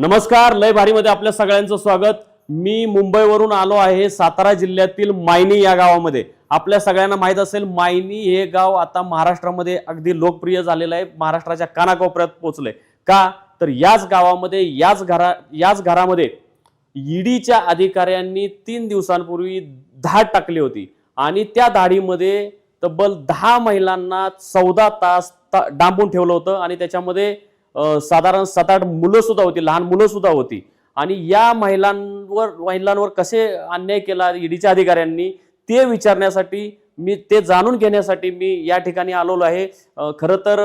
नमस्कार लय भारीमध्ये आपल्या सगळ्यांचं स्वागत. मी मुंबईवरून आलो आहे सातारा जिल्ह्यातील मायनी या गावामध्ये. आपल्या सगळ्यांना माहीत असेल मायनी हे गाव आता महाराष्ट्रामध्ये अगदी लोकप्रिय झालेलं आहे. महाराष्ट्राच्या कानाकोपऱ्यात पोहोचलंय. का? तर याच गावामध्ये याच घरा याच घरामध्ये ईडीच्या अधिकाऱ्यांनी तीन दिवसांपूर्वी धाड टाकली होती. आणि त्या धाडीमध्ये तब्बल दहा महिलांना चौदा तास ता- डांबून ठेवलं होतं. आणि त्याच्यामध्ये साधारण सात आठ मुलं सुद्धा होती लहान मुलं सुद्धा होती. आणि या महिलांवर महिलांवर कसे अन्याय केला ईडीच्या अधिकाऱ्यांनी ते विचारण्यासाठी मी ते जाणून घेण्यासाठी मी या ठिकाणी आलेलो आहे. खरं तर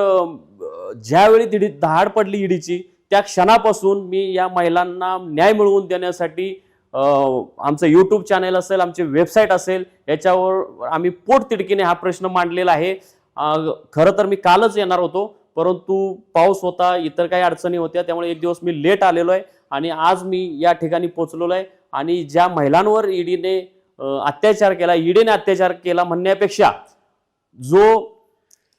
ज्यावेळी तिडी धाड पडली ईडीची त्या क्षणापासून मी या महिलांना न्याय मिळवून देण्यासाठी आमचं यूट्यूब चॅनल असेल आमची वेबसाईट असेल याच्यावर आम्ही पोटतिडकीने हा प्रश्न मांडलेला आहे. खरं तर मी कालच येणार होतो. परंतु पाऊस होता इतर काही अडचणी होत्या त्यामुळे एक दिवस मी लेट आलेलो आहे आणि आज मी या ठिकाणी पोचलेलो आहे आणि ज्या महिलांवर ईडीने अत्याचार केला ईडीने अत्याचार केला म्हणण्यापेक्षा जो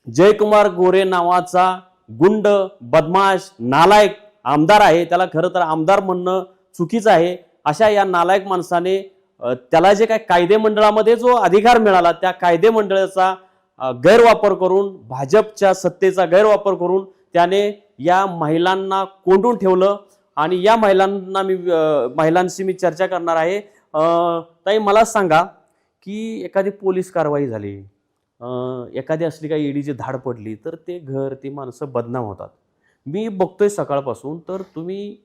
जयकुमार गोरे नावाचा गुंड बदमाश नालायक आमदार आहे त्याला खरं तर आमदार म्हणणं चुकीचं आहे. अशा या नालायक माणसाने त्याला जे काय कायदे मंडळामध्ये जो अधिकार मिळाला त्या कायदे मंडळाचा गैरवापर करून भाजपच्या सत्तेचा गैरवापर करून त्याने या महिलांना कोंडून ठेवलं आणि या महिलांना मी महिलांशी मी चर्चा करणार आहे. ताई मला सांगा की एखादी पोलीस कारवाई झाली एखादी असली काही ईडीची धाड पडली तर ते घर ती माणसं बदनाम होतात. मी बघतोय सकाळपासून तर तुम्ही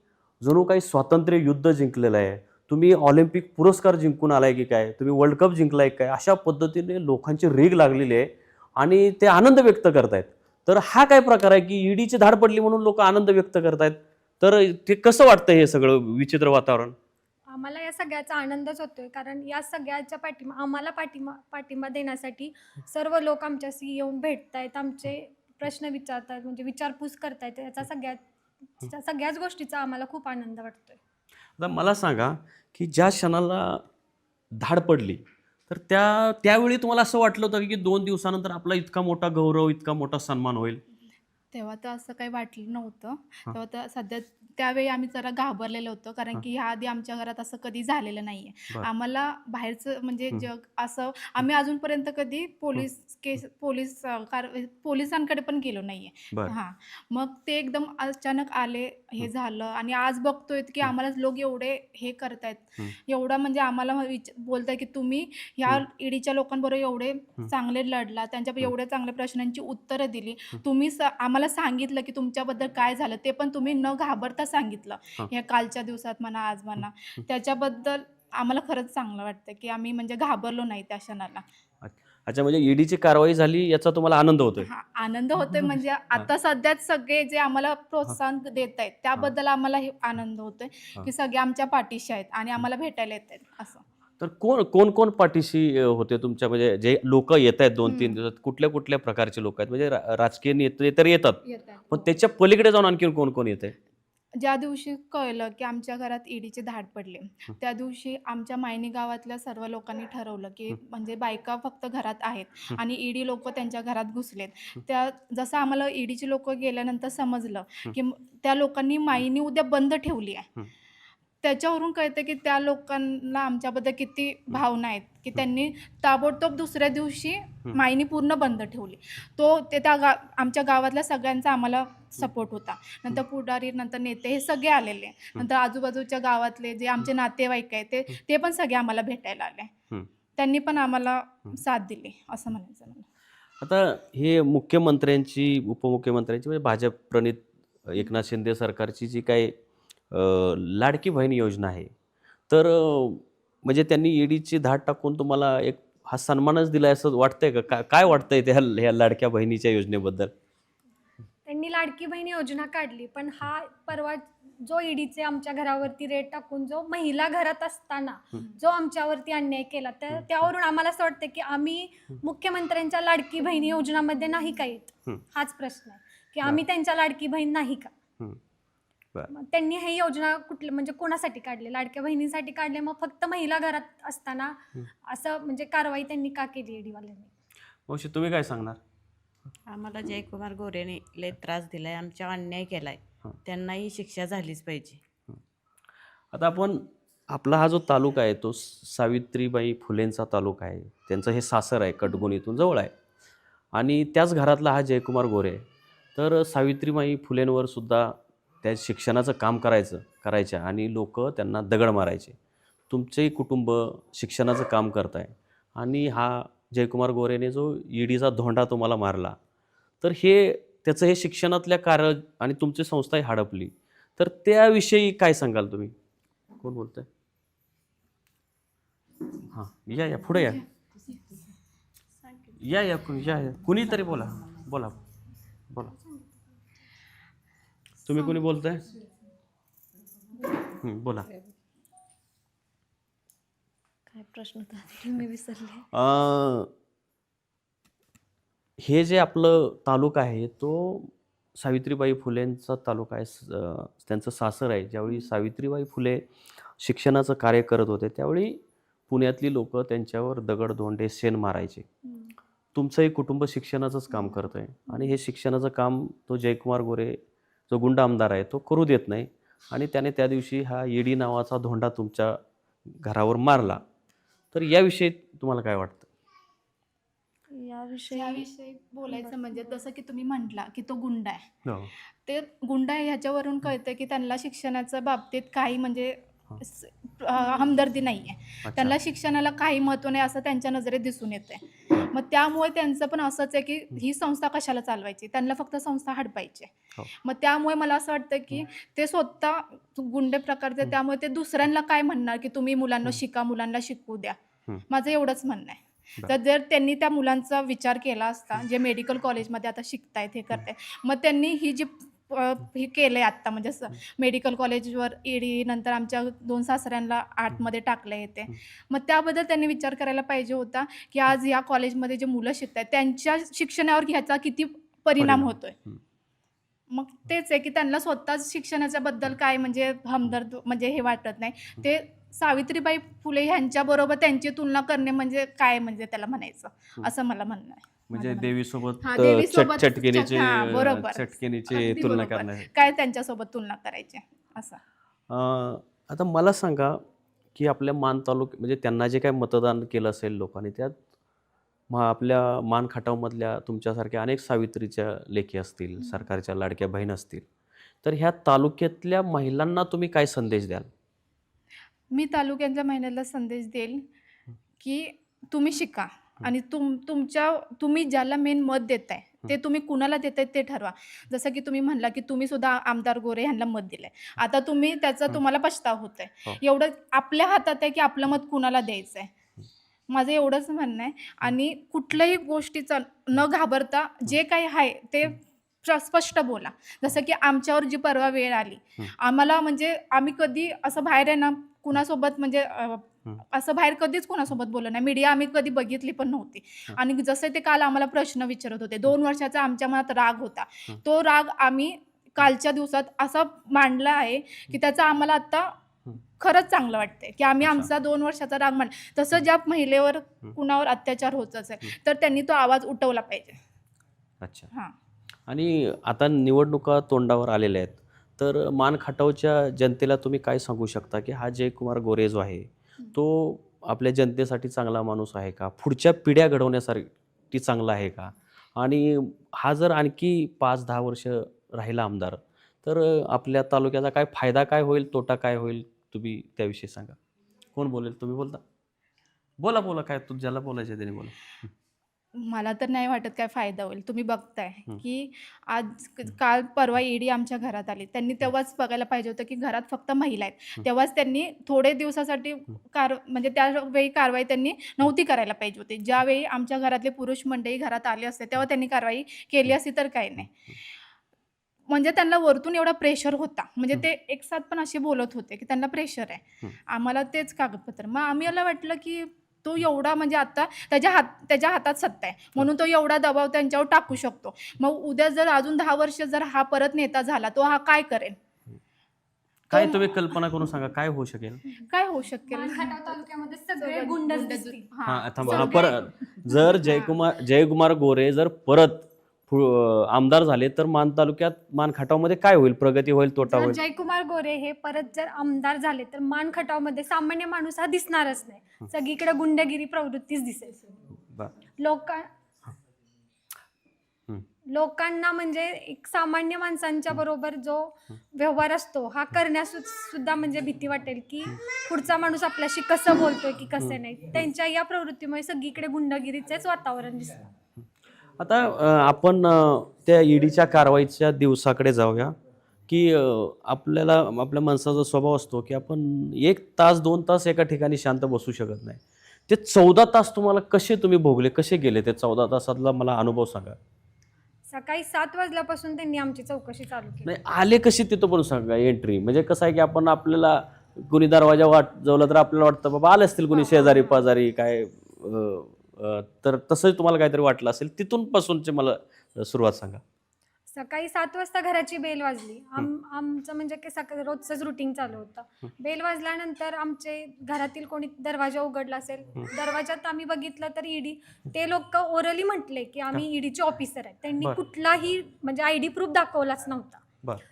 जणू काही स्वातंत्र्य युद्ध जिंकलेलं आहे तुम्ही ऑलिम्पिक पुरस्कार जिंकून आलाय की काय? तुम्ही वर्ल्ड कप जिंकलाय काय? अशा पद्धतीने लोकांची रीग लागलेली आहे आणि ते आनंद व्यक्त करतायत. तर हा काय प्रकार आहे की ईडीची धाड पडली म्हणून लोक आनंद व्यक्त करतायत? तर ते कसं वाटतं हे सगळं विचित्र वातावरण? आम्हाला या सगळ्याचा आनंदच होतोय. कारण या सगळ्याच्या पाठिंबा आम्हाला पाठिंबा पाठिंबा देण्यासाठी सर्व लोक आमच्याशी येऊन भेटतायत आमचे प्रश्न विचारतायत म्हणजे विचारपूस करतायत. याचा सगळ्यात सगळ्याच गोष्टीचा आम्हाला खूप आनंद वाटतोय. आता मला सांगा की ज्या क्षणाला धाड पडली तर त्या त्यावेळी तुम्हाला असं वाटलं होतं की दोन दिवसानंतर आपला इतका मोठा गौरव इतका मोठा सन्मान होईल? तेव्हा तर असं काही वाटलं नव्हतं. तेव्हा तर सध्या त्यावेळी आम्ही जरा घाबरलेलो होतो. कारण की ह्या आधी आमच्या घरात असं कधी झालेलं नाहीये बरं. आम्हाला बाहेरचं म्हणजे. जग असं आम्ही अजूनपर्यंत कधी पोलीस केस पोलीस अं, कार पोलिसांकडे पण गेलो नाहीये बरं हां मग ते एकदम अचानक आले हे हं. झालं आणि आज बघतोय की हं. आम्हाला लोक एवढे हे करतायत हं. एवढा म्हणजे आम्हाला विच बोलताय की तुम्ही ह्या हं. ईडीच्या लोकांबरोबर एवढे चांगले लढला त्यांच्या हं. एवढ्या चांगल्या प्रश्नांची उत्तरं दिली हं. तुम्ही स- आम्हाला सांगितलं की तुमच्याबद्दल काय झालं ते पण तुम्ही न घाबरता सांगितलं. हां. ह्या कालच्या दिवसात म्हणा आज म्हणा. हं. त्याच्याबद्दल आम्हाला खरंच चांगलं वाटतं की आम्ही म्हणजे घाबरलो नाही त्या क्षणाला. अच्छा. म्हणजे ईडीची कारवाई झाली याचा तुम्हाला आनंद होतोय? हा आनंद होतोय म्हणजे आता सध्याच सगळे जे आम्हाला प्रोत्साहन देत आहेत त्याबद्दल आम्हाला हे आनंद होतोय हा. की सगळे आमच्या पाठीशी आहेत आणि आम्हाला भेटायला येत आहेत असं. तर कोण कोण कोण पाठीशी अ, होते तुमच्या म्हणजे जे लोक येत आहेत दोन तीन हं. दिवसात? कुठल्या कुठल्या प्रकारचे लोक आहेत? म्हणजे रा- राजकीय नेते तर येतात. येत पण आहेत त्याच्या पलीकडे जाऊन आणखी कोण कोण येते ज्या दिवशी कळलं की आमच्या घरात ईडीचे धाड पडले हं. त्या दिवशी आमच्या मायनी गावातल्या सर्व लोकांनी ठरवलं की हं. म्हणजे बायका फक्त घरात आहेत हं. आणि ईडी लोक त्यांच्या घरात घुसलेत हं. त्या जसं आम्हाला ईडीचे लोक गेल्यानंतर समजलं हं. की त्या लोकांनी मायनी उद्या बंद ठेवली आहे हं. त्याच्यावरून कळतं की त्या लोकांना आमच्याबद्दल किती भावना आहेत की त्यांनी ताबडतोब दुसऱ्या दिवशी मायनी पूर्ण बंद ठेवली. तो ते त्या गा आमच्या गावातल्या सगळ्यांचा आम्हाला सपोर्ट होता. नंतर पुढारी नंतर नेते हे सगळे आलेले. नंतर आजूबाजूच्या गावातले जे आमचे नातेवाईक आहेत ते ते पण सगळे आम्हाला भेटायला आले. त्यांनी पण आम्हाला. साथ दिली असं म्हणायचं मला. आता हे मुख्यमंत्र्यांची उपमुख्यमंत्र्यांची म्हणजे भाजप प्रणित एकनाथ शिंदे सरकारची जी काही लाडकी बहीण योजना आहे. तर म्हणजे त्यांनी ईडीची धाड टाकून तुम्हाला एक हा सन्मानच दिलाय असं वाटतंय का? काय वाटतंय त्या ह्या लाडक्या बहिणीच्या योजनेबद्दल? त्यांनी लाडकी बहीण योजना काढली पण हा परवा जो ईडीचे आमच्या घरावरती रेट टाकून जो महिला घरात असताना. जो आमच्यावरती अन्याय केला तर त्यावरून आम्हाला असं वाटतं की आम्ही मुख्यमंत्र्यांच्या लाडकी बहीण योजनामध्ये नाही का येत. हाच प्रश्न आहे. की आम्ही त्यांच्या लाडकी बहीण नाही का. मग त्यांनी ही योजना कुठली म्हणजे कोणासाठी काढली? लाडक्या बहिणीसाठी काढले मग फक्त महिला घरात असताना. असं म्हणजे कारवाई त्यांनी का केली ईडीवाल्यांनी मावशी तुम्ही काय सांगणार? आम्हाला जयकुमार गोरेने लय त्रास दिलाय आमच्या अन्याय केलाय. हं. त्यांनाही शिक्षा झालीच पाहिजे. आता आपण आपला हा जो तालुका आहे तो सावित्रीबाई फुलेंचा तालुका आहे. त्यांचं हे सासर आहे कटगुणीतून जवळ आहे. आणि त्याच घरातला हा जयकुमार गोरे आहे. तर सावित्रीबाई फुलेंवर सुद्धा त्या शिक्षणाचं काम करायचं करायच्या आणि लोक त्यांना दगड मारायचे. तुमचंही कुटुंब शिक्षणाचं काम करत आहे आणि हा जयकुमार गोरेने जो ईडीचा धोंडा तुम्हाला मारला तर हे त्याचं हे शिक्षणातल्या कार्य आणि तुमची संस्थाही हडपली. तर त्याविषयी काय सांगाल तुम्ही? कोण बोलतंय? हां या या पुढे या. या या कुणी या या कुणीतरी बोला. बोला बोला. तुम्ही कोणी बोलताय? हं, बोला. काय प्रश्न होता? मी विसरले. हे जे आपलं तालुका आहे तो सावित्रीबाई फुलेंचा तालुका आहे. त्यांचं सासर आहे. ज्यावेळी सावित्रीबाई फुले शिक्षणाचं कार्य करत होते त्यावेळी पुण्यातली लोक त्यांच्यावर दगड धोंडे शेण मारायचे. तुमचंही कुटुंब शिक्षणाचंच काम करत आहे आणि हे शिक्षणाचं काम तो जयकुमार गोरे जो गुंड आमदार आहे तो करू देत नाही. आणि त्याने त्या दिवशी हा ईडी नावाचा धोंडा तुमच्या घरावर मारला. तर याविषयी तुम्हाला काय वाटतं? याविषयी याविषयी बोलायचं म्हणजे जसं की तुम्ही म्हटला की तो गुंड आहे. हो. ते गुंड आहे ह्याच्यावरून कळतं की त्यांना शिक्षणाच्या बाबतीत काही म्हणजे हमदर्दी नाही आहे. त्यांना शिक्षणाला काही महत्त्व नाही असं त्यांच्या नजरेत दिसून येते मग त्यामुळे त्यांचं पण असंच आहे की ही संस्था कशाला चालवायची त्यांना फक्त संस्था हडपायची हो. मग त्यामुळे मला असं वाटतं की ते स्वतः गुंडे प्रकारचे. त्यामुळे ते दुसऱ्यांना काय म्हणणार की तुम्ही मुलांना शिका मुलांना शिकू द्या. माझं एवढंच म्हणणं आहे. तर जर त्यांनी त्या मुलांचा विचार केला असता जे मेडिकल कॉलेजमध्ये आता शिकतायत हे करतायत मग त्यांनी ही जी हे केलं आहे आत्ता. म्हणजे मेडिकल कॉलेजवर ईडी नंतर आमच्या दोन सासऱ्यांना आर्टमध्ये टाकलं येते मग त्याबद्दल त्यांनी विचार करायला पाहिजे होता की आज या कॉलेजमध्ये जे मुलं शिकत आहेत त्यांच्या शिक्षणावर ह्याचा किती परिणाम. होतोय. मग तेच आहे की त्यांना स्वतःच शिक्षणाच्या बद्दल काय म्हणजे हमदर्द म्हणजे हे वाटत नाही. ते सावित्रीबाई फुले ह्यांच्याबरोबर त्यांची तुलना करणे म्हणजे काय म्हणजे त्याला म्हणायचं? असं मला म्हणणं आहे. म्हणजे. देवीसोबत हा, अ, देवीसोबत चट- चटकेनीचे चट- हा, बरोबर. चटकेनीची अगदी तुलना बरोबर. करणार. काय त्यांच्यासोबत तुलना करायची? असं. अं, आता मला सांगा की आपल्या मान तालुक म्हणजे त्यांना जे काय मतदान केलं असेल लोकांनी त्यात मग आपल्या मान खटावमधल्या तुमच्यासारख्या अनेक सावित्रीच्या लेखी असतील सरकारच्या लाडक्या बहीण असतील तर ह्या तालुक्यातल्या महिलांना तुम्ही काय संदेश द्याल? मी तालुक्यांच्या महिन्याला संदेश देईल की तुम्ही शिका. आणि तुम तुमच्या तुम्ही ज्याला मेन मत देताय ते तुम्ही कुणाला देताय ते ठरवा. जसं की तुम्ही म्हणला की तुम्ही सुद्धा आमदार गोरे ह्यांना मत दिलंय. आता तुम्ही त्याचा हं. तुम्हाला पछताव होत हो. आहे एवढं आपल्या हातात आहे की आपलं मत कुणाला द्यायचं आहे माझं एवढंच म्हणणं आहे. आणि कुठल्याही गोष्टीचं न घाबरता जे काही आहे ते स्प- स्पष्ट बोला. जसं की आमच्यावर जी परवा वेळ आली. हं. आम्हाला म्हणजे आम्ही कधी असं बाहेर आहे ना कुणासोबत म्हणजे हं. असं बाहेर कधीच कुणासोबत बोललं नाही मीडिया आम्ही कधी बघितली पण नव्हती. आणि जसे ते काल आम्हाला प्रश्न विचारत होते दोन वर्षाचा आमच्या मनात राग होता. तो राग आम्ही कालच्या दिवसात असा मांडला आहे की त्याचा आम्हाला आता. खरंच चांगलं वाटतंय की आम्ही. आमचा दोन वर्षाचा राग मांड तसं ज्या महिलेवर. कुणावर अत्याचार होत असेल. तर त्यांनी तो आवाज उठवला पाहिजे अच्छा हां आणि आता निवडणुका तोंडावर आलेल्या आहेत तर मान खटावच्या जनतेला तुम्ही काय सांगू शकता की हा जयकुमार गोरे जो आहे तो आपल्या जनतेसाठी चांगला माणूस आहे का? पुढच्या पिढ्या घडवण्यासाठी चांगला आहे का? आणि हा जर आणखी पाच दहा वर्ष राहिला आमदार तर आपल्या तालुक्याचा काय फायदा काय होईल? तोटा काय होईल? तुम्ही त्याविषयी सांगा. कोण बोलेल? तुम्ही बोलता? बोला बोला. काय तू ज्याला बोलायचं त्याने बोला. मला तर नाही वाटत काय फायदा होईल. तुम्ही बघताय. की आज काल परवा ईडी आमच्या घरात आली. त्यांनी तेव्हाच बघायला पाहिजे होतं की घरात फक्त महिला आहेत. तेव्हाच त्यांनी थोडे दिवसासाठी कार म्हणजे त्यावेळी कारवाई त्यांनी नव्हती करायला पाहिजे होती. ज्यावेळी आमच्या घरातले पुरुष मंडळी घरात आले असते तेव्हा त्यांनी कारवाई केली असती तर काही नाही. म्हणजे त्यांना वरतून एवढा प्रेशर होता. म्हणजे. ते एक साथ पण असे बोलत होते की त्यांना प्रेशर आहे. आम्हाला तेच कागदपत्र. मग आम्हाला वाटलं की तो एवढा म्हणजे आता त्याच्या हात त्याच्या हातात सत्ता आहे. म्हणून तो एवढा दबाव त्यांच्यावर टाकू शकतो. मग उद्या जर अजून दहा वर्ष जर हा परत नेता झाला तो हा काय करेल काय तो- तुम्ही कल्पना करून सांगा काय होऊ शकेल? काय होऊ शकेल? मानखटाव तालुक्यामध्ये सगळे सगळे गुंडच गुंड दिसतील. हा, हा थांबा. हा, सगळे- परत जर जयकुमार जयकुमार गोरे जर परत आमदार झाले तर मान तालुक्यात मान खटावमध्ये काय होईल? प्रगती होईल तोटा होईल? जयकुमार गोरे हे परत जर आमदार झाले तर मान खटावमध्ये सामान्य माणूस हा दिसणारच नाही. सगळीकडे गुंडगिरी प्रवृत्तीच दिसेल. लोक. लोकांना म्हणजे एक सामान्य माणसांच्या बरोबर जो व्यवहार असतो हा करण्यास सुद्धा म्हणजे भीती वाटेल की पुढचा माणूस आपल्याशी कसं बोलतोय की कसं नाही. त्यांच्या या प्रवृत्तीमुळे सगळीकडे गुंडगिरीचेच वातावरण दिसतं. आता आपण त्या ईडीच्या कारवाईच्या दिवसाकडे जाऊया की आपल्याला आपल्या माणसाचा स्वभाव असतो की आपण एक तास दोन तास एका ठिकाणी शांत बसू शकत नाही. ते चौदा तास तुम्हाला कसे तुम्ही भोगले कसे गेले ते चौदा तासातला मला अनुभव सांगा. सकाळी सात वाजल्यापासून त्यांनी आमची चौकशी चालू केली. नाही आले कसे तिथं पण सांगा एंट्री म्हणजे कसं आहे की आपण आपल्याला कोणी दरवाजा वाट जवळ तर आपल्याला वाटतं बाबा आले असतील कोणी शेजारी पाजारी काय तर तसंच तुम्हाला काहीतरी वाटलं असेल तिथून पासूनचे मला सुरुवात सांगा. सकाळी सात वाजता घराची बेल वाजली. आम आमचं म्हणजे की सकाळी रोजचंच रुटीन चालू होतं. बेल वाजल्यानंतर आमचे घरातील कोणी दरवाजा उघडला असेल दरवाजात आम्ही बघितलं तर ईडी ते लोक ओरली म्हटले की आम्ही ईडीचे ऑफिसर आहेत. त्यांनी. कुठलाही म्हणजे आय डी प्रूफ दाखवलाच नव्हता.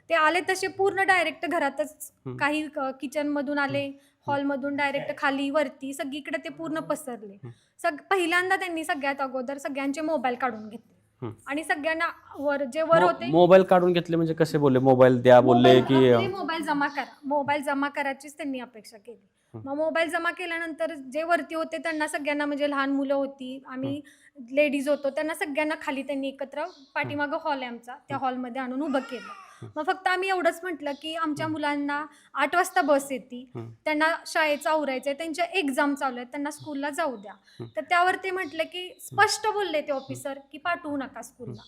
ते आले तसे पूर्ण डायरेक्ट घरातच. काही किचन मधून आले हॉलमधून डायरेक्ट खाली वरती सगळीकडे ते पूर्ण पसरले. सग पहिल्यांदा त्यांनी सगळ्यात अगोदर सगळ्यांचे मोबाईल काढून घेतले. आणि सगळ्यांना वर जे वर होते मोबाईल काढून घेतले म्हणजे कसे बोलले? मोबाईल द्या बोलले की मोबाईल जमा करा. मोबाईल जमा करायचीच त्यांनी अपेक्षा केली. मग मोबाईल जमा केल्यानंतर जे वरती होते त्यांना सगळ्यांना म्हणजे लहान मुलं होती आम्ही लेडीज होतो त्यांना सगळ्यांना खाली त्यांनी एकत्र पाठीमागं हॉल आहे आमचा. त्या हॉलमध्ये आणून उभं केलं. मग फक्त आम्ही एवढंच म्हटलं की आमच्या मुलांना आठ वाजता बस येते. त्यांना शाळेचं आवरायचंय त्यांच्या एक्झाम चालू आहेत त्यांना स्कूलला जाऊ द्या. तर त्यावर ते म्हटलं की स्पष्ट बोलले ते ऑफिसर की पाठवू नका स्कूलला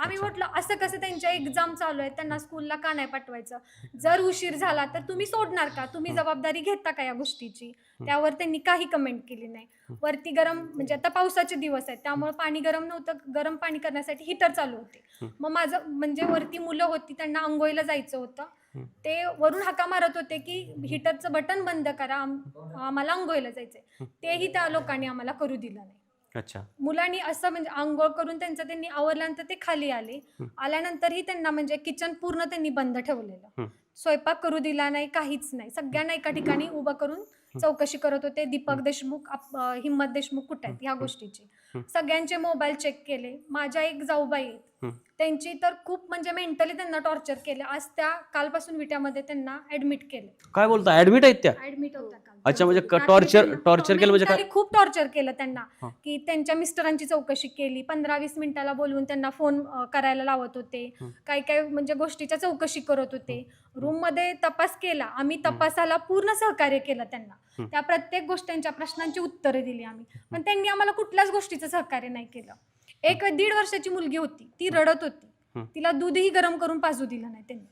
आम्ही. म्हटलं असं कसं त्यांच्या एक्झाम चालू आहेत? त्यांना स्कूलला का नाही पाठवायचं? जर उशीर झाला तर तुम्ही सोडणार का? तुम्ही जबाबदारी घेता का या गोष्टीची? त्यावर त्यांनी काही कमेंट केली नाही. वरती गरम म्हणजे आता पावसाचे दिवस आहेत. त्यामुळे पाणी गरम नव्हतं. गरम पाणी करण्यासाठी हिटर चालू होते. मग माझं म्हणजे वरती मुलं होती त्यांना आंघोळीला जायचं होतं. ते वरून हाका मारत होते की हिटरचं बटन बंद करा. आम- आम्हाला आंघोळीला जायचंय. तेही त्या लोकांनी आम्हाला करू दिलं नाही. अच्छा. मुलांनी असं म्हणजे आंघोळ करून त्यांचं त्यांनी आवरल्यानंतर ते खाली आले. आल्यानंतरही त्यांना म्हणजे किचन पूर्ण त्यांनी बंद ठेवलेलं. स्वयंपाक करू दिला नाही काहीच नाही. सगळ्यांना एका ठिकाणी उभं करून चौकशी करत होते. दीपक देशमुख आप- अं, हिम्मत देशमुख कुठे आहेत ह्या गोष्टीची. हं. सगळ्यांचे मोबाईल चेक केले. माझ्या एक जाऊबाई आहेत. त्यांची तर खूप म्हणजे मेंटली त्यांना टॉर्चर केले. आज त्या कालपासून विट्यामध्ये त्यांना ऍडमिट केले. काय बोलता? ऍडमिट आहेत त्या? ऍडमिट होता काल. अच्छा, म्हणजे क- त्यांना- torture केलं म्हणजे काय? mentally खूप टॉर्चर केलं त्यांना. की त्यांच्या मिस्टरांची चौकशी केली. पंधरा वीस मिनिटाला बोलवून त्यांना फोन अ, करायला लावत होते. हं. काय काय म्हणजे गोष्टीच्या चौकशी करत होते. रूममध्ये तपास केला. आम्ही तपासाला पूर्ण सहकार्य केलं त्यांना. हं. त्या प्रत्येक गोष्टींच्या प्रश्नांची उत्तरे दिली आम्ही. पण त्यांनी आम्हाला कुठल्याच गोष्टीचं सहकार्य नाही केलं. एक दीड वर्षाची मुलगी होती. ती रडत होती. तिला दूधही गरम करून पाजू दिलं नाही त्यांनी.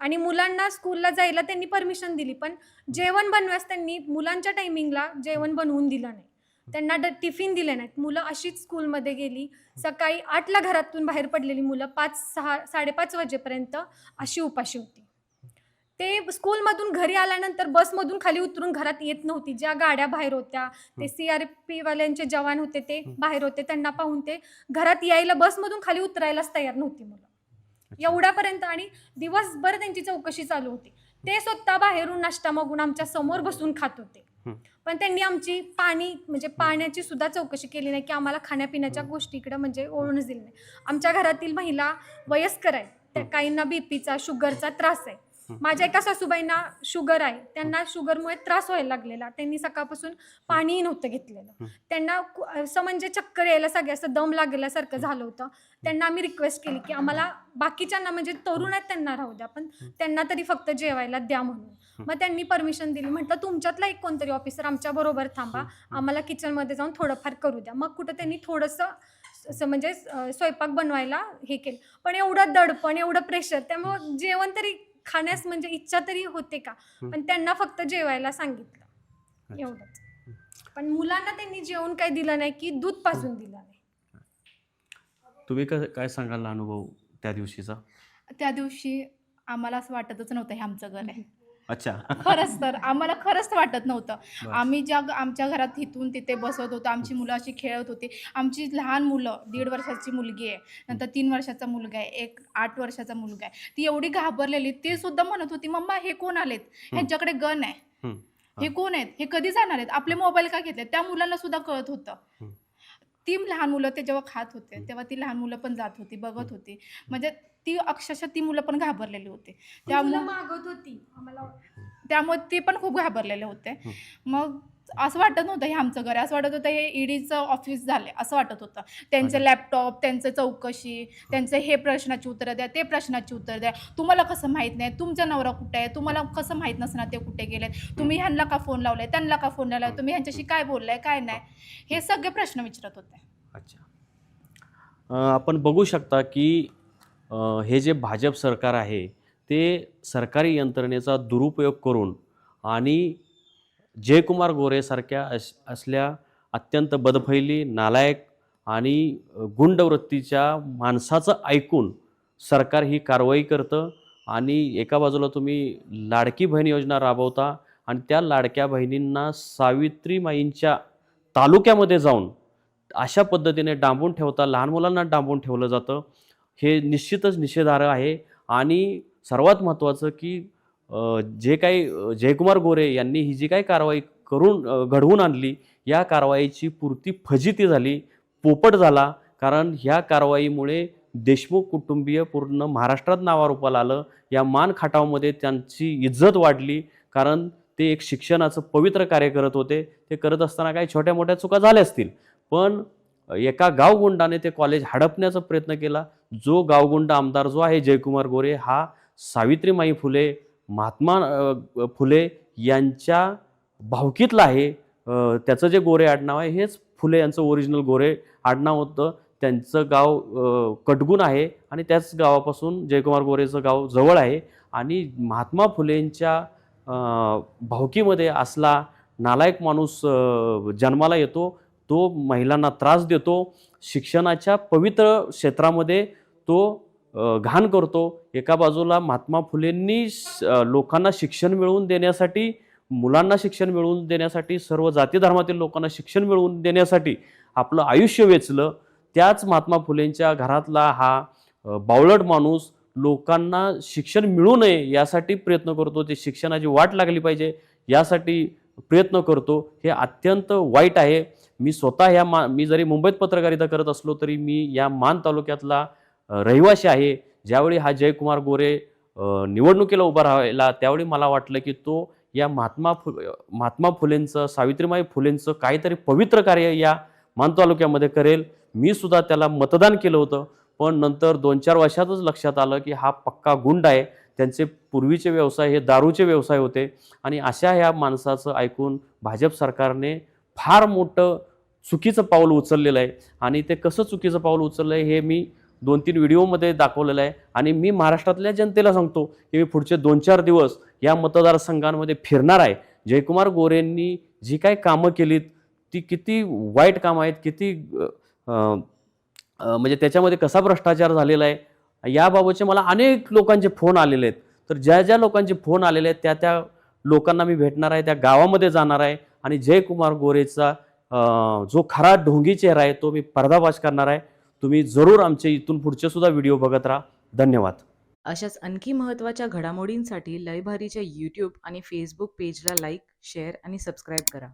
आणि मुलांना स्कूलला जायला त्यांनी परमिशन दिली पण जेवण बनवायस त्यांनी मुलांच्या टायमिंगला जेवण बनवून दिलं नाही. त्यांना टिफिन दिले नाहीत. मुलं अशीच स्कूलमध्ये गेली. सकाळी आठला घरातून बाहेर पडलेली मुलं पाच सहा साडेपाच वाजेपर्यंत अशी उपाशी होती. ते स्कूलमधून घरी आल्यानंतर बसमधून खाली उतरून घरात येत नव्हती. ज्या गाड्या बाहेर होत्या ते सी आर पी वाल्यांचे जवान होते ते बाहेर होते. त्यांना पाहून ते घरात यायला बसमधून खाली उतरायलाच तयार नव्हती मुलं. एवढ्यापर्यंत आणि दिवसभर त्यांची चौकशी चालू होती. ते स्वतः बाहेरून नाश्ता मागून आमच्यासमोर बसून खात होते. पण त्यांनी आमची पाणी म्हणजे पाण्याची सुद्धा चौकशी केली नाही की आम्हाला खाण्यापिण्याच्या गोष्टीकडे म्हणजे ओळूनच दिली नाही. आमच्या घरातील महिला वयस्कर आहेत. त्या काहींना बीपीचा शुगरचा त्रास आहे. माझ्या एका सासूबाईंना शुगर आहे. त्यांना शुगरमुळे त्रास व्हायला लागलेला. त्यांनी सकाळपासून पाणीही नव्हतं घेतलेलं. त्यांना असं म्हणजे चक्कर यायला सगळं असं दम लागल्यासारखं झालं होतं. त्यांना आम्ही रिक्वेस्ट केली की आम्हाला बाकीच्यांना म्हणजे तरुण आहेत त्यांना राहू द्या. पण त्यांना तरी फक्त जेवायला द्या म्हणून. मग त्यांनी परमिशन दिली. म्हटलं तुमच्यातला एक कोणतरी ऑफिसर आमच्या बरोबर थांबा. आम्हाला किचनमध्ये जाऊन थोडंफार करू द्या. मग कुठं त्यांनी थोडंसं असं म्हणजे स्वयंपाक बनवायला हे केलं. पण एवढं दडपण एवढं प्रेशर त्यामुळं जेवण तरी खाण्यास म्हणजे इच्छा तरी होते का? पण त्यांना फक्त जेवायला सांगितलं. एवढंच. पण मुलांना त्यांनी जेवण काही दिलं नाही की दूध पाजून दिलं नाही. तुम्ही काय काय सांगाल अनुभव त्या दिवशीचा? त्या दिवशी आम्हाला असं वाटतच नव्हतं हे आमचं घर आहे. अच्छा. खरंच तर आम्हाला खरंच वाटत नव्हतं. बरं. आम्ही ज्या आमच्या घरात इथून तिथे बसत होतो आमची मुलं अशी खेळत होती. आमची लहान मुलं दीड वर्षाची मुलगी आहे नंतर तीन वर्षाचा मुलगा आहे एक आठ वर्षाचा मुलगा आहे. ती एवढी घाबरलेली ती सुद्धा म्हणत होती मम्मा हे कोण आलेत? ह्यांच्याकडे गन आहे. हम्म. हे कोण आहेत? हे कधी जाणार आहेत? आपले मोबाईल का घेतले त्या मुलांना सुद्धा कळत होतं. हम्म. ती लहान मुलं ते जेव्हा खात होते तेव्हा ती लहान मुलं पण जात होती बघत होती. म्हणजे ती अक्षरशः ती मुलं पण घाबरलेली होती. त्यामुळे मागत होती. आम्हाला त्यामुळे ते पण खूप घाबरलेले होते. मग असं वाटत नव्हतं हे आमचं घर. आहे असं वाटत होतं हे ईडीचं ऑफिस झाले असं वाटत होतं. त्यांचे. लॅपटॉप त्यांचं चौकशी त्यांचे हे प्रश्नाची उत्तरं द्या ते प्रश्नाची उत्तर द्या. तुम्हाला कसं माहीत नाही? तुमचा नवरा कुठे आहे? तुम्हाला कसं माहीत नसणार ते कुठे गेले? तुम्ही ह्यांना का फोन लावलाय? त्यांना का फोन लावलाय? तुम्ही ह्यांच्याशी काय बोललाय? काय नाही? हे सगळे प्रश्न विचारत होते. अच्छा. आपण बघू शकता की हे जे भाजप सरकार आहे ते सरकारी यंत्रणेचा दुरुपयोग करून आणि जयकुमार गोरेसारख्या अस असल्या अत्यंत बदफैली नालायक आणि गुंडवृत्तीच्या माणसाचं ऐकून सरकार ही कारवाई करतं आणि एका बाजूला तुम्ही लाडकी बहीण योजना राबवता आणि त्या लाडक्या बहिणींना सावित्रीमाईंच्या तालुक्यामध्ये जाऊन अशा पद्धतीने डांबून ठेवता लहान मुलांना डांबून ठेवलं जातं. हे निश्चितच निषेधार्ह आहे. आणि सर्वात महत्त्वाचं की जे काही जयकुमार गोरे यांनी ही जी काही कारवाई करून घडवून आणली या कारवाईची पुरती फजिती झाली पोपट झाला. कारण ह्या कारवाईमुळे देशमुख कुटुंबीय पूर्ण महाराष्ट्रात नावारूपाला आलं. या मान खाटावमध्ये त्यांची इज्जत वाढली. कारण ते एक शिक्षणाचं पवित्र कार्य करत होते. ते करत असताना काही छोट्या मोठ्या चुका झाल्या असतील. पण एका गावगुंडाने ते कॉलेज हडपण्याचा प्रयत्न केला. जो गावगुंड आमदार जो आहे जयकुमार गोरे हा सावित्रीमाई फुले महात्मा फुले यांच्या भावकीतला आहे. त्याचं जे गोरे आडनाव आहे हेच फुले यांचं ओरिजिनल गोरे आडनाव होतं. त्यांचं गाव कटगुण आहे आणि त्याच गावापासून जयकुमार गोरेचं गाव जवळ आहे. आणि महात्मा फुलेंच्या भावकीमध्ये असला नालायक माणूस जन्माला येतो तो महिलांना त्रास देतो. शिक्षणाच्या पवित्र क्षेत्रामध्ये तो घाण करतो. एका बाजूला महात्मा फुलेंनी लोकांना शिक्षण मिळवून देण्यासाठी मुलांना शिक्षण मिळवून देण्यासाठी सर्व जाती धर्मातील लोकांना शिक्षण मिळवून देण्यासाठी आपलं आयुष्य वेचलं. त्याच महात्मा फुलेंच्या घरातला हा बावळट माणूस लोकांना शिक्षण मिळू नये यासाठी प्रयत्न करतो. ते शिक्षणाची वाट लागली पाहिजे यासाठी प्रयत्न करतो. हे अत्यंत वाईट आहे. मी स्वतः ह्या मा मी जरी मुंबईत पत्रकारिता करत असलो तरी मी या मान तालुक्यातला रहिवासी आहे. ज्यावेळी हा जयकुमार गोरे निवडणुकीला उभा राहायला त्यावेळी मला वाटलं की तो या महात्मा फु महात्मा फुलेंचं सावित्रीबाई फुलेंचं काहीतरी पवित्र कार्य या मान तालुक्यामध्ये करेल. मी सुद्धा त्याला मतदान केलं होतं. पण नंतर दोन चार वर्षातच लक्षात आलं की हा पक्का गुंड आहे. त्यांचे पूर्वीचे व्यवसाय हे दारूचे व्यवसाय होते. आणि अशा ह्या माणसाचं ऐकून भाजप सरकारने फार मोठं चुकीचं पाऊल उचललेलं आहे. आणि ते कसं चुकीचं पाऊल उचललं आहे हे मी दोन तीन व्हिडिओमध्ये दाखवलेलं आहे. आणि मी महाराष्ट्रातल्या जनतेला सांगतो की मी पुढचे दोन चार दिवस या मतदारसंघांमध्ये फिरणार आहे. जयकुमार गोरेंनी जी काही कामं केलीत ती किती वाईट कामं आहेत किती म्हणजे त्याच्यामध्ये कसा भ्रष्टाचार झालेला आहे याबाबतचे मला अनेक लोकांचे फोन आलेले आहेत. तर ज्या ज्या लोकांचे फोन आलेले आहेत त्या त्या लोकांना मी भेटणार आहे त्या गावामध्ये जाणार आहे आणि जयकुमार गोरेचा जो खरा ढोंगी चेहरा आहे तो मी पर्दाफाश करणार आहे. तुम्ही जरूर आमचे इथून पुढचे सुद्धा व्हिडिओ बघत राहा. धन्यवाद. अशाच आणखी महत्त्वाच्या घडामोडींसाठी लयभारीच्या यूट्यूब आणि फेसबुक पेजला लाईक शेअर आणि सबस्क्राईब करा.